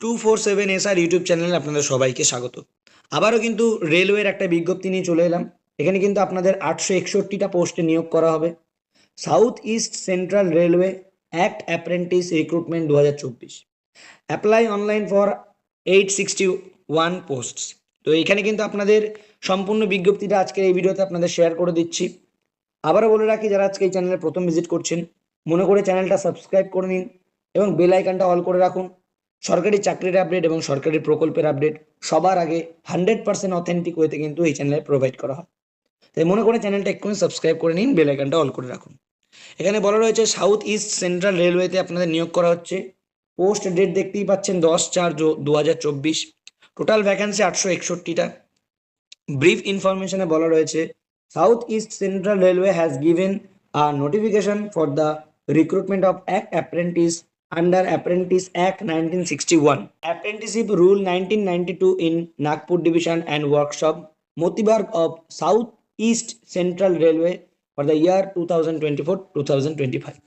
Two four seven S R YouTube চ্যানেলে আপনাদের সবাইকে স্বাগত। আবারও কিন্তু রেলওয়ের একটা বিজ্ঞপ্তি নিয়ে চলে এলাম। এখানে কিন্তু আপনাদের আটশো একষট্টিটা পোস্টে নিয়োগ করা হবে। South east central railway act apprentice recruitment দু হাজার চব্বিশ। Apply online for eight sixty one posts. তো এখানে কিন্তু আপনাদের সম্পূর্ণ বিজ্ঞপ্তিটা আজকের এই ভিডিওতে আপনাদের শেয়ার করে দিচ্ছি। আবারও বলে রাখি, যারা আজকে এই চ্যানেলে প্রথম ভিজিট করছেন, মনে করে চ্যানেলটা সাবস্ক্রাইব করে নিন এবং বেল আইকনটা অল করে রাখুন। সরকারি চাকরির আপডেট এবং সরকারি প্রকল্পের আপডেট সবার আগে হান্ড্রেড পার্সেন্ট অথেন্টিক ওয়েতে কিন্তু এই চ্যানেলে প্রোভাইড করা হয়। তাই মনে করে চ্যানেলটা এক্ষুনি সাবস্ক্রাইব করে নিন বেল আইকনটা অল করে রাখুন। এখানে বলা রয়েছে সাউথ ইস্ট সেন্ট্রাল রেলওয়েতে আপনাদের নিয়োগ করা হচ্ছে। পোস্ট ডেট দেখতেই পাচ্ছেন দশ চার দু হাজার চব্বিশ। টোটাল ভ্যাকেন্সি আটশো একষট্টিটা। ব্রিফ ইনফরমেশনে বলা রয়েছে south east central railway has given a notification for the recruitment of এক apprentice under Apprentice Act 1961. Apprenticeship Rule 1992 in Nagpur Division and Workshop, Motibarg of South East Central Railway for the year 2024-2025.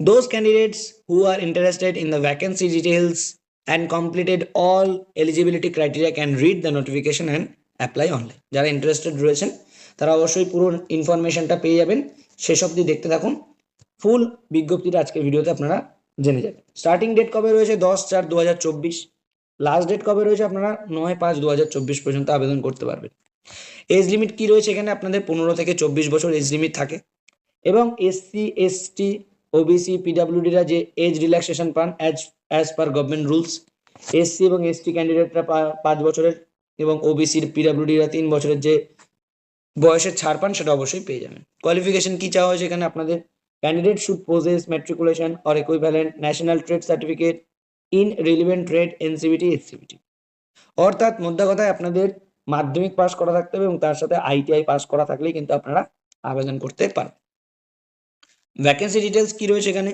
Those candidates who are interested in the vacancy details and completed all eligibility criteria can read the notification and apply online. যারা interested রয়েছেন তারা অবশ্যই পুরো ইনফরমেশনটা পেয়ে যাবেন শেষ অবধি দেখতে থাকুন ফুল বিজ্ঞপ্তিটা আজকের ভিডিওতে আপনারা জেনে যাবেন স্টার্টিং ডেট কবে রয়েছে? দশ চার দু হাজার চব্বিশ। লাস্ট ডেট কবে রয়েছে আপনারা? নয় পাঁচ দু হাজার চব্বিশ পর্যন্ত আবেদন করতে পারবেন। এজ লিমিট কি রয়েছে এখানে? আপনাদের পনেরো থেকে চব্বিশ বছর এজ লিমিট থাকে। এবং এসসি এসটি ওবিসি পিডাব্লিউডিরা যে এজ রিল্যাক্সেশন পান as as per government rules SC এবং এসটি ক্যান্ডিডেটরা পাঁচ বছরের এবং ওবিসির পিডাব্লিউডিরা তিন বছরের যে বয়সের ছাড় পান, সেটা অবশ্যই পেয়ে যাবেন। কোয়ালিফিকেশন কি চাওয়া হয়েছে এখানে আপনাদের? Candidate should possess matriculation or equivalent national trade certificate in relevant trade NCVT SCVT অর্থাৎ মোদ্দা কথায় আপনাদের মাধ্যমিক পাস করা থাকতে হবে এবং তার সাথে আইটিআই পাস করা থাকলেই কিন্তু আপনারা আবেদন করতে পারেন ভ্যাকেন্সি ডিটেলস কি রয়েছে এখানে?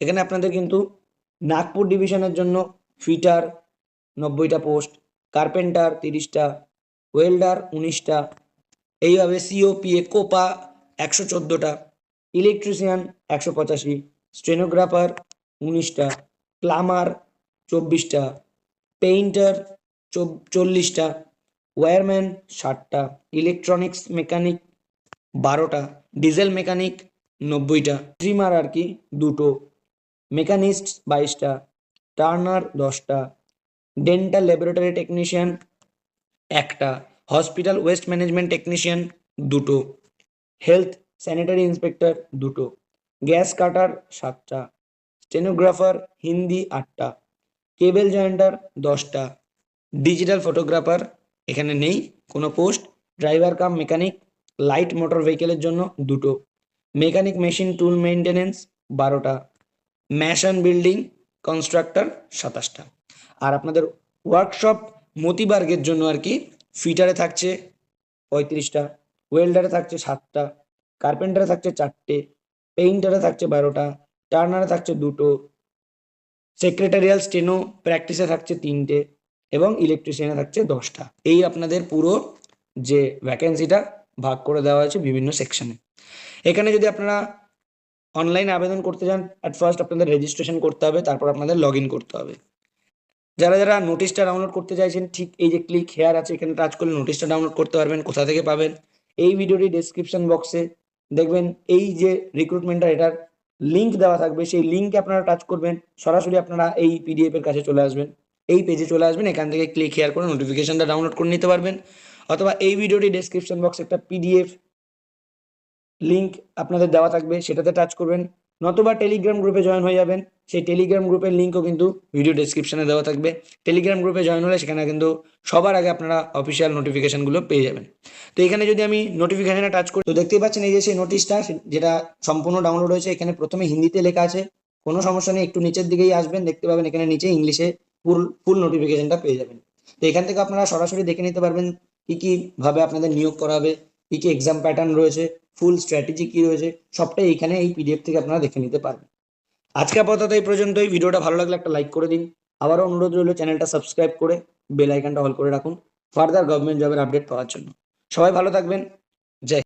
এখানে আপনাদের কিন্তু নাগপুর ডিভিশনের জন্য ফিটার নব্বইটা পোস্ট কার্পেন্টার তিরিশটা ওয়েল্ডার উনিশটা, এইভাবে সিওপিএ কোপা একশো চোদ্দোটা ইলেকট্রিশিয়ান একশো পঁচাশি, স্টেনোগ্রাফার উনিশটা, প্লামার চব্বিশটা, পেইন্টার চল্লিশটা ওয়্যারম্যান ষাটটা, ইলেকট্রনিক্স মেকানিক বারোটা, ডিজেল মেকানিক নব্বইটা, ট্রিমার আর কি দুটো, মেকানিস্ট বাইশটা, টার্নার দশটা, ডেন্টাল ল্যাবরেটরি টেকনিশিয়ান একটা, হসপিটাল ওয়েস্ট ম্যানেজমেন্ট টেকনিশিয়ান দুটো, হেলথ স্যানিটারি ইন্সপেক্টর দুটো। গ্যাস কাটার সাতটা। স্টেনোগ্রাফার, হিন্দি আটটা। কেবেল জয়েন্টার, দশটা। ডিজিটাল ফটোগ্রাফার, এখানে নেই, কোনো post. Driver cum mechanic, light motor ভেহিকেলের জন্য দুটো। মেকানিক মেশিন, টুল মেনটেনেন্স বারোটা। ম্যাশন বিল্ডিং, কনস্ট্রাক্টর, সাতাশটা। আর আপনাদের ওয়ার্কশপ মতিবার্গের জন্য আর কি, ফিটারে থাকছে পঁয়ত্রিশটা, ওয়েল্ডারে থাকছে সাতটা কার্পেন্টারে থাকছে চারটে পেইন্টারে থাকছে বারোটা টার্নারে থাকছে দুটো সেক্রেটারিয়াল স্টেনো প্র্যাকটিসে থাকছে তিনটে এবং ইলেকট্রিশিয়ানে থাকছে দশটা। এই আপনাদের পুরো যে ভ্যাকেন্সিটা ভাগ করে দেওয়া হয়েছে বিভিন্ন সেকশনে এখানে যদি আপনারা অনলাইন আবেদন করতে যান অ্যাট ফার্স্ট আপনাদের রেজিস্ট্রেশন করতে হবে, তারপর আপনাদের লগ করতে হবে। যারা যারা নোটিশটা ডাউনলোড করতে চাইছেন, ঠিক এই যে ক্লিক হেয়ার আছে, এখানে টাচ করলে নোটিশটা ডাউনলোড করতে পারবেন, কোথা থেকে পাবেন? এই ভিডিওটি ডেসক্রিপশন বক্সে দেখবেন এই যে রিক্রুটমেন্টটা এটার লিঙ্ক দেওয়া থাকবে, সেই লিঙ্কে আপনারা টাচ করবেন, সরাসরি আপনারা এই পিডিএফ এর কাছে চলে আসবেন। এই পেজে চলে আসবেন, এখান থেকে ক্লিক হেয়ার করে নোটিফিকেশনটা ডাউনলোড করে নিতে পারবেন। অথবা এই ভিডিওটি ডেসক্রিপশন বক্সে একটা পিডিএফ লিঙ্ক আপনাদের দেওয়া থাকবে, সেটাতে টাচ করবেন। নতুবা টেলিগ্রাম গ্রুপে জয়েন হয়ে যাবেন। সেই টেলিগ্রাম গ্রুপের লিঙ্কও কিন্তু ভিডিও ডেসক্রিপশনে দেওয়া থাকবে। টেলিগ্রাম গ্রুপে জয়েন হলে সেখানে কিন্তু সবার আগে আপনারা অফিসিয়াল নোটিফিকেশনগুলো পেয়ে যাবেন। তো এখানে যদি আমি নোটিফিকেশনে টাচ করি, তো দেখতেই পাচ্ছেন এই যে সেই নোটিশটা যেটা সম্পূর্ণ ডাউনলোড হয়েছে, এখানে প্রথমে হিন্দিতে লেখা আছে। কোনো সমস্যা নেই, একটু নিচের দিকেই আসবেন, দেখতে পাবেন এখানে নিচে ইংলিশে ফুল ফুল নোটিফিকেশনটা পেয়ে যাবেন। তো এখান থেকে আপনারা সরাসরি দেখে নিতে পারবেন কী কী ভাবে আপনাদের নিয়োগ করা হবে, কী কী এক্সাম প্যাটার্ন রয়েছে ফুল স্ট্র্যাটেজি কী রয়েছে, সবটাই এখানে এই পিডিএফ থেকে আপনারা দেখে নিতে পারবেন। আজকে আপাতত এই পর্যন্তই। ভিডিওটা ভালো লাগলে একটা লাইক করে দিন। আবারও অনুরোধ রইল চ্যানেলটা সাবস্ক্রাইব করে বেল আইকনটা অল করে রাখুন। ফার্দার গভর্নমেন্ট জবের আপডেট পাওয়ার জন্য। সবাই ভালো থাকবেন। জয়